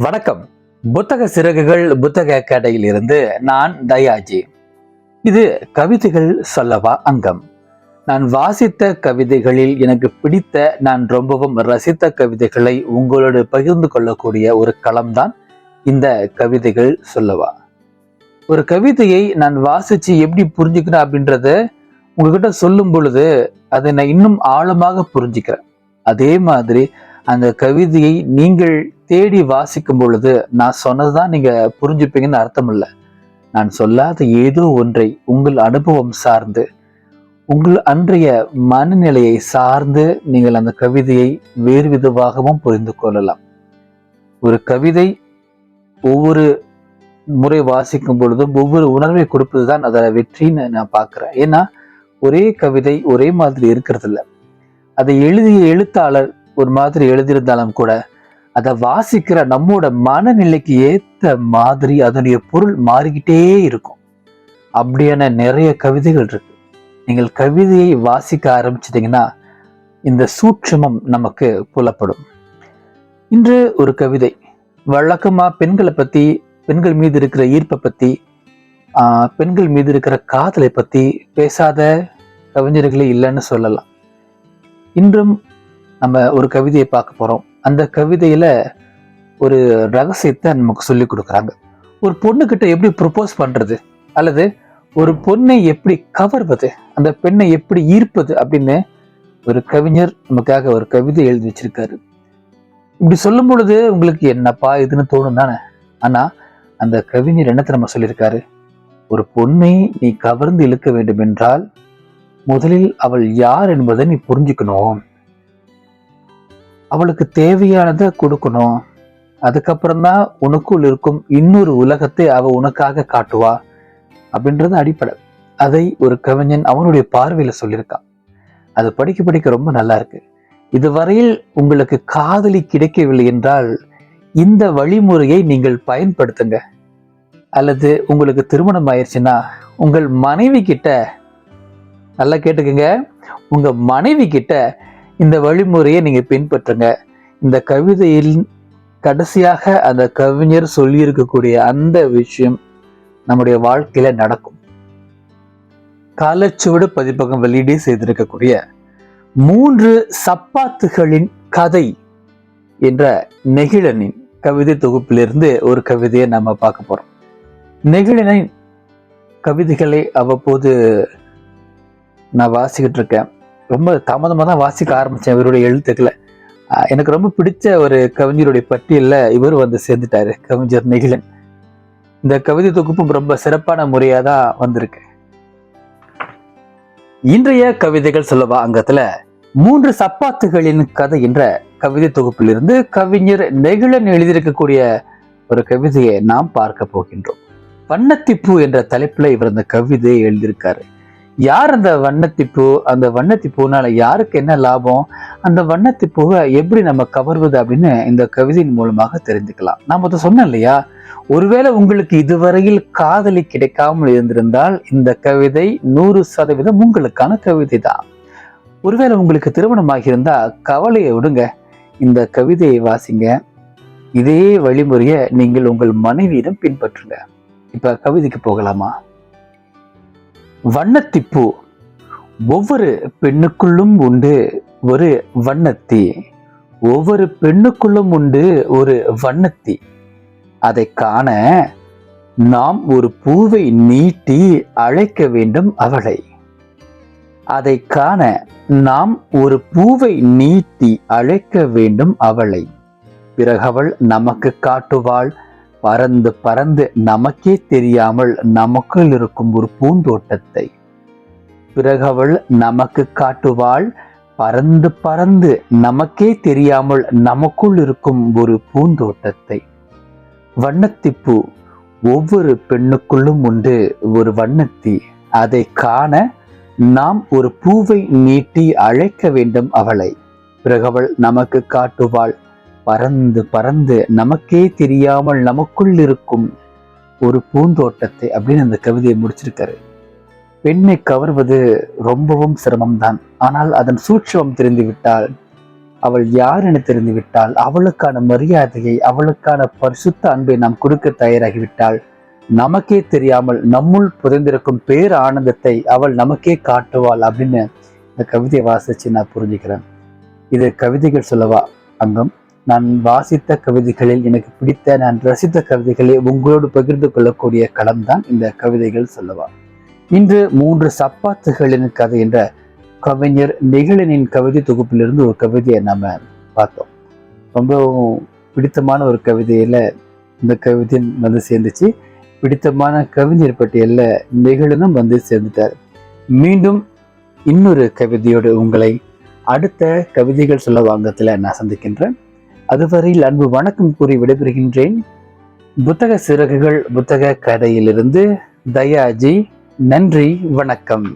வணக்கம். புத்தக சிறகுகள் புத்தக கடையில் இருந்து நான் தயாஜி. இது கவிதைகள் சொல்லவா அங்கம். நான் வாசித்த கவிதைகளில் எனக்கு பிடித்த நான் ரொம்பவும் ரசித்த கவிதைகளை உங்களோடு பகிர்ந்து கொள்ளக்கூடிய ஒரு களம்தான் இந்த கவிதைகள் சொல்லவா. ஒரு கவிதையை நான் வாசிச்சு எப்படி புரிஞ்சுக்கிறேன் அப்படின்றத உங்ககிட்ட சொல்லும் பொழுது அதை நான் இன்னும் ஆழமாக புரிஞ்சுக்கிறேன். அதே மாதிரி அந்த கவிதையை நீங்கள் தேடி வாசிக்கும் பொழுது நான் சொன்னதுதான் நீங்க புரிஞ்சுப்பீங்கன்னு அர்த்தம் இல்லை நான் சொல்லாத ஏதோ ஒன்றை உங்கள் அனுபவம் சார்ந்து உங்கள் அன்றைய மனநிலையை சார்ந்து நீங்கள் அந்த கவிதையை வேறு விதமாகவும் புரிந்து கொள்ளலாம். ஒரு கவிதை ஒவ்வொரு முறை வாசிக்கும் பொழுதும் ஒவ்வொரு உணர்வை கொடுப்பது தான் அதோட வெற்றின்னு நான் பார்க்குறேன். ஏன்னா ஒரே கவிதை ஒரே மாதிரி இருக்கிறது இல்ல அதை எழுதிய எழுத்தாளர் ஒரு மாதிரி எழுதியிருந்தாலும் கூட அதை வாசிக்கிற நம்மோட மனநிலைக்கு ஏத்த மாதிரி அதனுடைய பொருள் மாறிக்கிட்டே இருக்கும். அப்படியான நிறைய கவிதைகள் இருக்கு. நீங்கள் கவிதையை வாசிக்க ஆரம்பிச்சிட்டிங்கன்னா இந்த சூட்சமம் நமக்கு புலப்படும். இன்று ஒரு கவிதை. வழக்கமாக பெண்களை பற்றி பெண்கள் மீது இருக்கிற ஈர்ப்பை பற்றி பெண்கள் மீது இருக்கிற காதலை பற்றி பேசாத கவிஞர்களே இல்லைன்னு சொல்லலாம். இன்றும் நம்ம ஒரு கவிதையை பார்க்க போகிறோம் அந்த கவிதையில ஒரு ரகசியத்தை நமக்கு சொல்லி கொடுக்குறாங்க. ஒரு பொண்ணுகிட்ட எப்படி ப்ரொபோஸ் பண்றது? அல்லது ஒரு பொண்ணை எப்படி கவர்வது? அந்த பெண்ணை எப்படி ஈர்ப்பது? அப்படின்னு ஒரு கவிஞர் நமக்காக ஒரு கவிதை எழுதி வச்சிருக்காரு. இப்படி சொல்லும் பொழுது உங்களுக்கு என்னப்பா இதுன்னு தோணும் தானே? ஆனா அந்த கவிஞர் என்னத்தை நம்ம சொல்லியிருக்காரு? ஒரு பொண்ணை நீ கவர்ந்து இழுக்க வேண்டும் என்றால் முதலில் அவள் யார் என்பதை நீ புரிஞ்சுக்கணும். அவளுக்கு தேவையானதை கொடுக்கணும். அதுக்கப்புறம் தான் உனக்குள் இருக்கும் இன்னொரு உலகத்தை அவ உனக்காக காட்டுவா அப்படின்றது அடிப்படை. அதை ஒரு கவிஞன் அவனுடைய பார்வையில சொல்லியிருக்கான். அது படிக்க படிக்க ரொம்ப நல்லா இருக்கு. இதுவரையில் உங்களுக்கு காதலி கிடைக்கவில்லை என்றால் இந்த வழிமுறையை நீங்கள் பயன்படுத்துங்க. அல்லது உங்களுக்கு திருமணம் ஆயிடுச்சுன்னா உங்கள் மனைவி கிட்ட நல்லா கேட்டுக்கங்க. உங்க மனைவி கிட்ட இந்த வழிமுறையை நீங்க பின்பற்றுங்க. இந்த கவிதையில் கடைசியாக அந்த கவிஞர் சொல்லியிருக்கக்கூடிய அந்த விஷயம் நம்முடைய வாழ்க்கையில நடக்கும். காலச்சுவடு பதிப்பகம் வெளியீடு செய்திருக்கக்கூடிய மூன்று சப்பாத்துகளின் கதை என்ற நெகிழனின் கவிதை தொகுப்பிலிருந்து ஒரு கவிதையை நம்ம பார்க்க போறோம். நெகிழனின் கவிதைகளை அவ்வப்போது நான் வாசிக்கிட்டு இருக்கேன். ரொம்ப தாமதமாக தான் வாசிக்க ஆரம்பித்தேன் இவருடைய எழுத்துக்களை. எனக்கு ரொம்ப பிடிச்ச ஒரு கவிஞருடைய பட்டியலில் இவர் வந்து சேர்ந்துட்டாரு. கவிஞர் நெகிழன். இந்த கவிதை தொகுப்பும் ரொம்ப சிறப்பான முறையாக தான் வந்திருக்கு. இன்றைய கவிதைகள் சொல்லவா அங்கத்துல மூன்று சப்பாத்துகளின் கதை என்ற கவிதை தொகுப்பிலிருந்து கவிஞர் நெகிழன் எழுதியிருக்கக்கூடிய ஒரு கவிதையை நாம் பார்க்க போகின்றோம். வண்ணத்திப்பூ என்ற தலைப்புல இவர் அந்த கவிதையை எழுதியிருக்காரு. யார் அந்த வண்ணத்திப்பூ? அந்த வண்ணத்திப்பூனால யாருக்கு என்ன லாபம்? அந்த வண்ணத்திப்பூவை எப்படி நம்ம கவர்வது அப்படின்னு இந்த கவிதையின் மூலமாக தெரிஞ்சுக்கலாம் நான் அதை சொன்னேன் இல்லையா? ஒருவேளை உங்களுக்கு இதுவரையில் காதலி கிடைக்காமல் இருந்திருந்தால் இந்த கவிதை நூறு சதவீதம் உங்களுக்கான கவிதை தான். ஒருவேளை உங்களுக்கு திருமணமாக இருந்தா கவலையை விடுங்க. இந்த கவிதையை வாசிங்க. இதே வழிமுறையை நீங்கள் உங்கள் மனைவியிடம் பின்பற்றுங்க. இப்ப கவிதைக்கு போகலாமா? வண்ணத்திப்பூ. ஒவ்வொரு பெண்ணுக்குள்ளும் உண்டு ஒரு வண்ணத்தி. ஒவ்வொரு பெண்ணுக்குள்ளும் உண்டு ஒரு வண்ணத்தி. அதை காண நாம் ஒரு பூவை நீட்டி அழைக்க வேண்டும் அவளை. அதை காண நாம் ஒரு பூவை நீட்டி அழைக்க வேண்டும் அவளை. பிறகு அவள் நமக்கு காட்டுவாள். பறந்து பறந்து நமக்கே தெரியாமல் நமக்குள் இருக்கும் ஒரு பூந்தோட்டத்தை. பிறகு அவள் நமக்கு காட்டுவாள் பறந்து பறந்து நமக்கே தெரியாமல் நமக்குள் இருக்கும் ஒரு பூந்தோட்டத்தை. வண்ணத்திப்பூ ஒவ்வொரு பெண்ணுக்குள்ளும் உண்டு ஒரு வண்ணத்தி. அதை காண நாம் ஒரு பூவை நீட்டி அழைக்க வேண்டும் அவளை. பிறகு அவள் நமக்கு காட்டுவாள் பறந்து பறந்து நமக்கே தெரியாமல் நமக்குள் இருக்கும் ஒரு பூந்தோட்டத்தை அப்படின்னு அந்த கவிதையை முடிச்சிருக்காரு. பெண்ணை கவர்வது ரொம்பவும் சிரமம்தான். ஆனால் அதன் சூட்சமம் தெரிந்துவிட்டால் அவள் யார் என தெரிந்துவிட்டால் அவளுக்கான மரியாதையை அவளுக்கான பரிசுத்த அன்பை நாம் கொடுக்க தயாராகிவிட்டால் நமக்கே தெரியாமல் நம்முள் புதைந்திருக்கும் பேர் ஆனந்தத்தை அவள் நமக்கே காட்டுவாள் அப்படின்னு இந்த கவிதையை வாசிச்சு நான் புரிஞ்சுக்கிறேன். இது கவிதைகள் சொல்லவா அங்கம்? நான் வாசித்த கவிதைகளில் எனக்கு பிடித்த நான் ரசித்த கவிதைகளை உங்களோடு பகிர்ந்து கொள்ளக்கூடிய களம்தான் இந்த கவிதைகள் சொல்லவா. இன்று மூன்று சப்பாத்துகளின் கதை என்ற கவிஞர் நிகழனின் கவிதை தொகுப்பிலிருந்து ஒரு கவிதையை நாம பார்த்தோம். ரொம்ப பிடித்தமான ஒரு கவிதையில இந்த கவிதை வந்து சேர்ந்துச்சு. பிடித்தமான கவிஞர் பட்டியலில் நிகழனும் வந்து சேர்ந்துட்டார். மீண்டும் இன்னொரு கவிதையோடு உங்களை அடுத்த கவிதைகள் சொல்ல வாங்கத்துல நான் சந்திக்கின்றேன். அதுவரையில் அன்பு வணக்கம் கூறி விடைபெறுகின்றேன். புத்தக சிறகுகள் புத்தக கதையிலிருந்து தயாஜி நன்றி வணக்கம்.